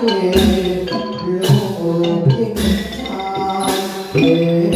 เดชโลกเพ่งพาน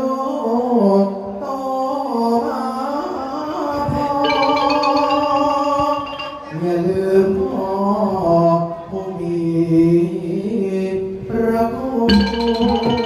พ่อผู้มีพระคุณ